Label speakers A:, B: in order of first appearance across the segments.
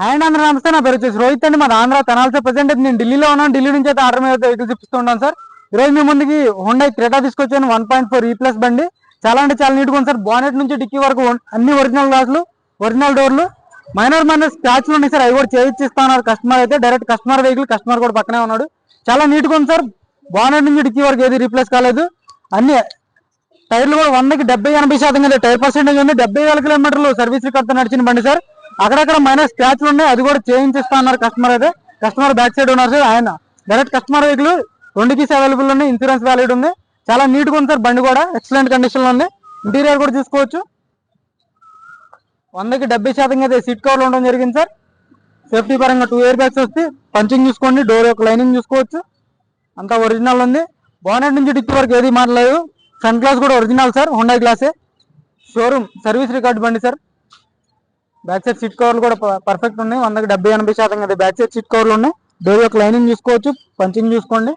A: Hi అండి అందరూ నమస్తే నా పేరు వచ్చేసి రోహిత్ అండి. మన ఆంధ్ర తెనాల్సే ప్రజెంట్ నేను ఢిల్లీలో ఉన్నాను. ఢిల్లీ నుంచి అయితే ఆర్డర్ మీద వెహికల్స్ ఇప్పిస్తూ ఉంటాను సార్. ఈ రోజు మీ ముందుకి హోండా క్రెటా తీసుకొచ్చాను. వన్ పాయింట్ ఫోర్ ప్లస్ బండి. చాలా అంటే చాలా నీట్గా ఉంది సార్. బానెట్ నుంచి డిక్కీ వరకు అన్ని ఒరిజినల్ గ్లాసులు ఒరిజినల్ డోర్లు మైనర్ మైనర్ స్క్రాచ్లు ఉన్నాయి సార్. అవి కూడా చేయించిస్తున్నారు కస్టమర్ అయితే. డైరెక్ట్ కస్టమర్ వెహికల్ కస్టమర్ కూడా పక్కనే ఉన్నాడు. చాలా నీట్గా ఉంది సార్. బానెట్ నుంచి డిక్కీ వరకు ఏది రీప్లేస్ కాలేదు. అన్ని టైర్లు కూడా వందకి డెబ్బై ఎనభై శాతం కదా టైర్ పర్సెంటేజ్ ఉంది. డెబ్బై వేల కిలోమీటర్లు సర్వీస్ రికార్డ్ నడిచిన బండి సార్. అక్కడక్కడ మైనస్ స్క్రాచ్లు ఉన్నాయి. అది కూడా చేయించిస్తా అన్నారు కస్టమర్ అయితే. కస్టమర్ బ్యాక్ సైడ్ ఉన్నారు సార్ ఆయన. డైరెక్ట్ కస్టమర్ వెహికల్ రెండు పీస్ అవైలబుల్ ఉన్నాయి. ఇన్సూరెన్స్ వ్యాలిడ్ ఉంది. చాలా నీట్గా ఉంది సార్ బండి కూడా. ఎక్సలెంట్ కండిషన్లో ఉంది. ఇంటీరియర్ కూడా చూసుకోవచ్చు. వందకి డెబ్బై శాతం అయితే సీట్ కవర్లు ఉండడం జరిగింది సార్. సేఫ్టీ పరంగా టూ ఇయర్ బ్యాగ్స్ వస్తే పంచింగ్ చూసుకోండి. డోర్ యొక్క లైనింగ్ చూసుకోవచ్చు. అంతా ఒరిజినల్ ఉంది. బోనెట్ నుంచి డిక్కి వరకు ఏది మారలేదు. ఫ్రంట్ గ్లాస్ కూడా ఒరిజినల్ సార్. హుండా గ్లాసే షోరూమ్ సర్వీస్ రికార్డ్ బండి సార్. బ్యాక్ సైడ్ సీట్ కవర్లు కూడా పర్ఫెక్ట్ ఉన్నాయి. వందకి డెబ్బై ఎనభై శాతం కదా బ్యాక్ సైడ్ సీట్ కవర్లు ఉన్నాయి. డోర్ యొక్క లైనింగ్ చూసుకోవచ్చు పంచింగ్ చూసుకోండి.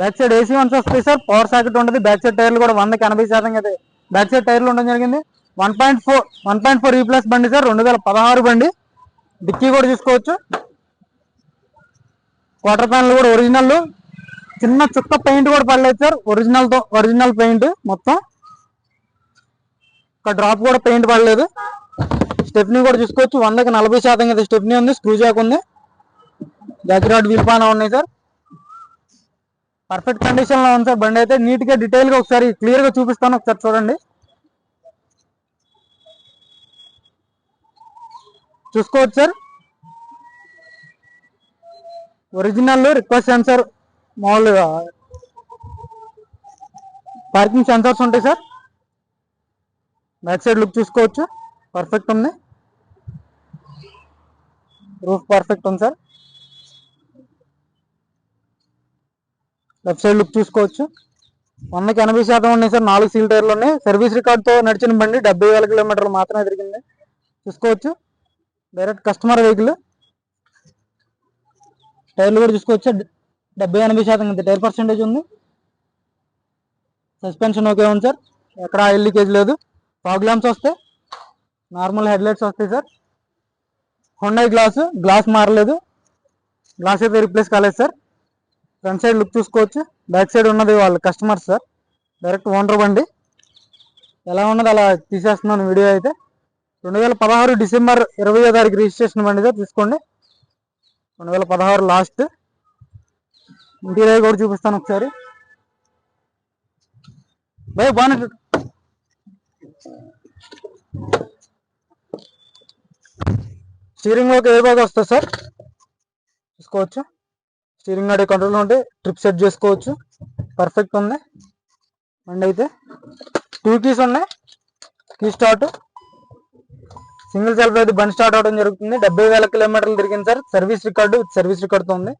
A: బ్యాక్ సైడ్ ఏసీ వన్స్ వస్తాయి సార్. పవర్ సాకెట్ ఉంటుంది బ్యాక్ సైడ్ టైర్లు కూడా వందకి ఎనభై శాతం కదా. బ్యాక్ సైడ్ టైర్లు ఉండడం జరిగింది. One point four one point four E plus బండి సార్. రెండు వేల పదహారు బండి. డిక్కీ కూడా చూసుకోవచ్చు. క్వార్టర్ ప్యాన్లు కూడా ఒరిజినల్ చిన్న చుక్క పెయింట్ కూడా పడలేదు సార్. ఒరిజినల్తో ఒరిజినల్ పెయింట్ మొత్తం. ఒక డ్రాప్ కూడా పెయింట్ పడలేదు. స్టెప్నీ కూడా చూసుకోవచ్చు. వందకి నలభై శాతం కదా స్టెప్నీ ఉంది. స్క్రూ జాక్ ఉంది. జాకిరాడ్ రాడ్ ఉన్నాయి సార్. పర్ఫెక్ట్ కండిషన్లో ఉంది సార్ బండి అయితే. నీట్గా డీటెయిల్గా ఒకసారి క్లియర్గా చూపిస్తాను. ఒకసారి చూడండి. చూసుకోవచ్చు సార్. ఒరిజినల్ రిక్వెస్ట్ సెన్సర్ మామూలుగా పార్కింగ్ సెన్సర్స్ ఉంటాయి సార్. బ్యాక్ సైడ్ లుక్ చూసుకోవచ్చు. పర్ఫెక్ట్ ఉంది. రూఫ్ పర్ఫెక్ట్ ఉంది సార్. లెఫ్ట్ సైడ్ లుక్ చూసుకోవచ్చు. వందకి ఎనభై శాతం ఉన్నాయి సార్. నాలుగు సీల్ టైర్లు ఉన్నాయి. సర్వీస్ రికార్డ్తో నడిచిన బండి డెబ్బై వేల కిలోమీటర్లు మాత్రమే తిరిగింది. చూసుకోవచ్చు. డైరెక్ట్ కస్టమర్ వెహికల్ టైర్లు కూడా చూసుకోవచ్చు. డెబ్బై ఎనభై శాతం ఉంది టైర్ పర్సెంటేజ్ ఉంది. సస్పెన్షన్ ఓకే ఉంది సార్. ఎక్కడ ఆయిల్ లీకేజ్ లేదు. ప్రాబ్లమ్స్ వస్తాయి నార్మల్ హెడ్లైట్స్ వస్తాయి సార్. హుండై గ్లాస్ గ్లాస్ మారలేదు. గ్లాస్ అయితే రిప్లేస్ కాలేదు సార్ ఫ్రంట్ సైడ్ లుక్ చూసుకోవచ్చు. బ్యాక్ సైడ్ ఉన్నది వాళ్ళ కస్టమర్స్ సార్ డైరెక్ట్ ఓనర్ బండి. ఎలా ఉన్నది అలా తీసేస్తున్నాను వీడియో అయితే. రెండు వేల పదహారు డిసెంబర్ ఇరవై తారీఖు రిజిస్ట్రేషన్ బండి సార్ తీసుకోండి. రెండు వేల పదహారు లాస్ట్ ఇంటీరియర్ కూడా చూపిస్తాను ఒకసారి. భయ బాగున్నట్టు స్టీరింగ్ ఏ బాగా వస్తుంది సార్? చూసుకోవచ్చు. స్టీరింగ్ అడే కంట్రోల్ ఉంటే ట్రిప్ సెట్ చేసుకోవచ్చు. పర్ఫెక్ట్ ఉంది. బండి అయితే. టూ కీస్ ఉన్నాయి. Key start. సింగిల్ సెల్ఫ్ అయితే బండి స్టార్ట్ అవడం జరుగుతుంది. డెబ్బై వేల కిలోమీటర్లు తిరిగింది సార్. సర్వీస్ రికార్డు సర్వీస్ రికార్డుతో ఉంది.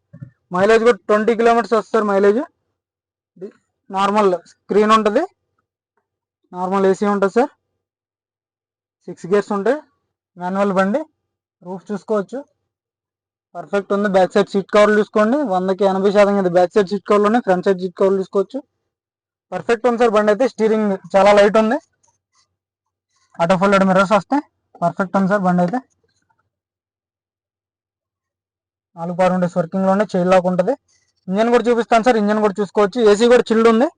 A: మైలేజ్ కూడా ట్వంటీ కిలోమీటర్స్ వస్తుంది మైలేజ్. నార్మల్ స్క్రీన్ ఉంటుంది. నార్మల్ ఏసీ ఉంటుంది సార్. సిక్స్ గేర్స్ ఉంటాయి. మాన్యువల్ బండి. రూఫ్ చూసుకోవచ్చు. పర్ఫెక్ట్ ఉంది. బ్యాక్ సైడ్ సీట్ కవర్లు చూసుకోండి. వందకి ఎనభై శాతం కింద బ్యాక్ సైడ్ సీట్ కవర్లు ఉన్నాయి ఫ్రంట్ సైడ్ సీట్ కవర్లు చూసుకోవచ్చు. పర్ఫెక్ట్ ఉంది సార్ బండి అయితే. స్టీరింగ్ చాలా లైట్ ఉంది. ఆటో ఫోల్డెడ్ మిర్రర్స్ వస్తాయి పర్ఫెక్ట్ ఉంది సార్ బండి అయితే. నాలుగు పాడు ఉండే వర్కింగ్ చైల్ లాక్ ఉంటుంది. ఇంజన్ కూడా చూపిస్తాను సార్. ఇంజన్ కూడా చూసుకోవచ్చు. ఏసీ కూడా చిల్డ్ ఉంది.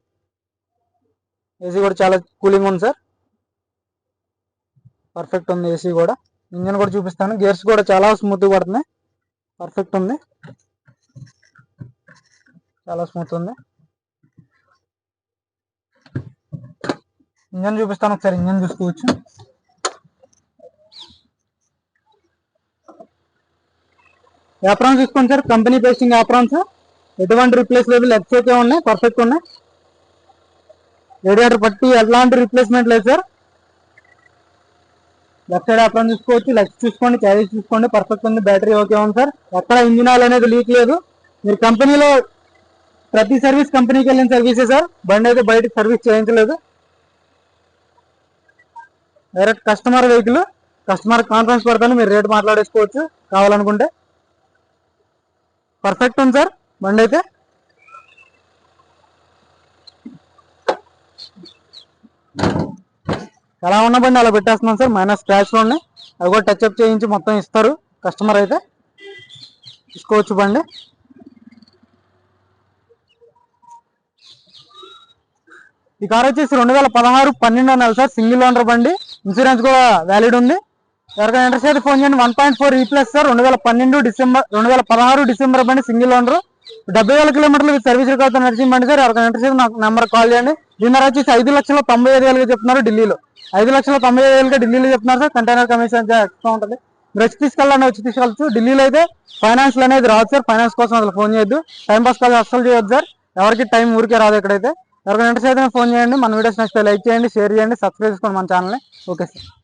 A: ఏసీ కూడా చాలా కూలింగ్ ఉంది సార్. పర్ఫెక్ట్ ఉంది ఏసీ కూడా. ఇంజన్ కూడా చూపిస్తాను. గేర్స్ కూడా చాలా స్మూత్ పడుతున్నాయి. పర్ఫెక్ట్ ఉంది. చాలా స్మూత్ ఉంది. ఇంజన్ చూపిస్తాను ఒకసారి. ఇంజన్ చూసుకోవచ్చు. యాప్రాన్స్ చూసుకోండి సార్. కంపెనీ పేస్టింగ్ యాప్రాన్స్ ఎటువంటి రిప్లేస్ లేదు. లెగ్స్ అయితే ఉన్నాయి. పర్ఫెక్ట్ ఉన్నాయి. రేడియేటర్ పట్టి ఎలాంటి రిప్లేస్మెంట్ లేదు సార్ లెఫ్ట్ సైడ్ అప్రాన్ చూసుకోవచ్చు లెఫ్ట్ చూసుకోండి క్యారేజ్ చూసుకోండి పర్ఫెక్ట్ ఉంది బ్యాటరీ ఓకే ఉంది సార్. ఎక్కడ ఇంజిన్ ఆయిల్ అనేది లీక్ లేదు. మీరు కంపెనీలో ప్రతి సర్వీస్ కంపెనీకి వెళ్ళిన సర్వీసే సార్. బండి అయితే బయటకు service చేయించలేదు. Direct customer vehicle customer conference పడతాను మీరు రేట్ మాట్లాడేసుకోవచ్చు కావాలనుకుంటే. పర్ఫెక్ట్ ఉంది సార్ బండి అయితే. ఎలా ఉన్న బండి అలా పెట్టేస్తున్నాం సార్. మైనస్ స్క్రాచ్లు ఉన్నాయి అవి కూడా టచ్ అప్ చేయించి మొత్తం ఇస్తారు. కస్టమర్ అయితే తీసుకోవచ్చు బండి. ఈ కార్ వచ్చేసి రెండు వేల పదహారు పన్నెండు నెల సార్. సింగిల్ ఓనర్ బండి. ఇన్సూరెన్స్ కూడా వ్యాలిడ్ ఉంది. ఎవరికైనా ఇంట్రెస్ట్ అయితే ఫోన్ చేయండి. One point four E plus sir. రెండు వేల పన్నెండు డిసెంబర్ రెండు వేల పదహారు డిసెంబర్ బండి సింగిల్ ఓనర్ డెబ్బై వేల కిలోమీటర్లు సర్వీస్ రికార్డు నడిచింది బండి సార్. ఎవరికైనా ఇంట్రెస్ట్ నాకు నెంబర్ కాల్ చేయండి. దీని ధర వచ్చేసి ఐదు లక్షల తొంభై ఐదు వేలుగా చెప్తున్నారు ఢిల్లీలో. ఐదు లక్షల తొంభై ఐదు వేలుగా ఢిల్లీలో చెప్తున్నారు సార్. కంటైనర్ కమిషన్ ఎక్స్ట్రా ఉంటుంది. మీరు వచ్చి తీసుకెళ్ళాలని వచ్చి తీసుకెళ్ళచ్చు. ఢిల్లీలో అయితే ఫైనాన్స్ అనేది రాదు సార్. ఫైనాన్స్ కోసం అసలు ఫోన్ చేయొద్దు. టైం పాస్ కాదు అస్సలు చేయొద్దు సార్. ఎవరికి టైం ఊరికే రాదు ఇక్కడైతే ఎవరికైనా ఇంట్రెస్ట్ అయితే ఫోన్ చేయండి. మన వీడియోస్ నచ్చితే లైక్ చేయండి షేర్ చేయండి సబ్స్క్రైబ్ చేసుకోండి మన ఛానల్ని ఓకే సార్